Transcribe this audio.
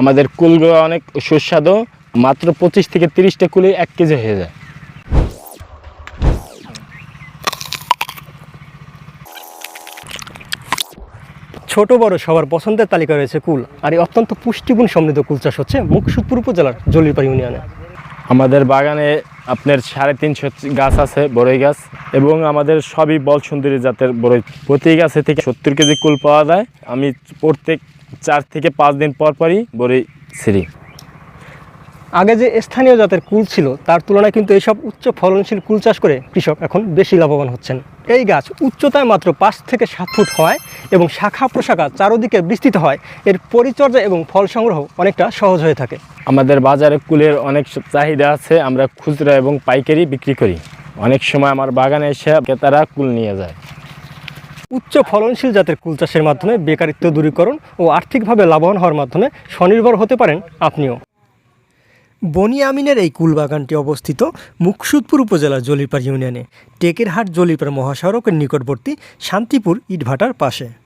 আমাদের কুলগুলো অনেক সুস্বাদু মাত্র পঁচিশ থেকে তিরিশটা কুলে এক কেজি হয়ে যায়। ছোট বড় সবার পছন্দের তালিকা রয়েছে কুল আর এই অত্যন্ত পুষ্টিগুণ সমৃদ্ধ কুল চাষ হচ্ছে মুকসুদপুর উপজেলার জলিরপাড়ি ইউনিয়নে। আমাদের বাগানে আপনার সাড়ে তিনশো গাছ আছে বড়ই গাছ এবং আমাদের সবই বল সুন্দরী জাতের বড়ই। প্রতি গাছে থেকে সত্তর কেজি কুল পাওয়া যায়। আমি প্রত্যেক চার থেকে পাঁচ দিন পর পরই বড়ই ছিঁড়ি আগে যে স্থানীয় জাতের কুল ছিল তার তুলনায় কিন্তু এইসব উচ্চ ফলনশীল কুল চাষ করে কৃষক এখন বেশি লাভবান হচ্ছেন। এই গাছ উচ্চতায় মাত্র পাঁচ থেকে সাত ফুট হয় এবং শাখা প্রশাখা চারদিকে বিস্তৃত হয়। এর পরিচর্যা এবং ফল সংগ্রহ অনেকটা সহজ হয়ে থাকে। আমাদের বাজারে কুলের অনেক চাহিদা আছে আমরা খুচরা এবং পাইকারি বিক্রি করি। অনেক সময় আমার বাগানে এসে ক্রেতারা কুল নিয়ে যায়। উচ্চ ফলনশীল জাতের কুল চাষের মাধ্যমে বেকারিত্ব দূরীকরণ ও আর্থিকভাবে লাভবান হওয়ার মাধ্যমে স্বনির্ভর হতে পারেন আপনিও। বনি আমিনের এই কুল বাগানটি অবস্থিত মুকসুদপুর উপজেলার জলিপার ইউনিয়নে। টেকেরহাট জলিপার মহাসড়কের নিকটবর্তী শান্তিপুর ইটভাটার পাশে।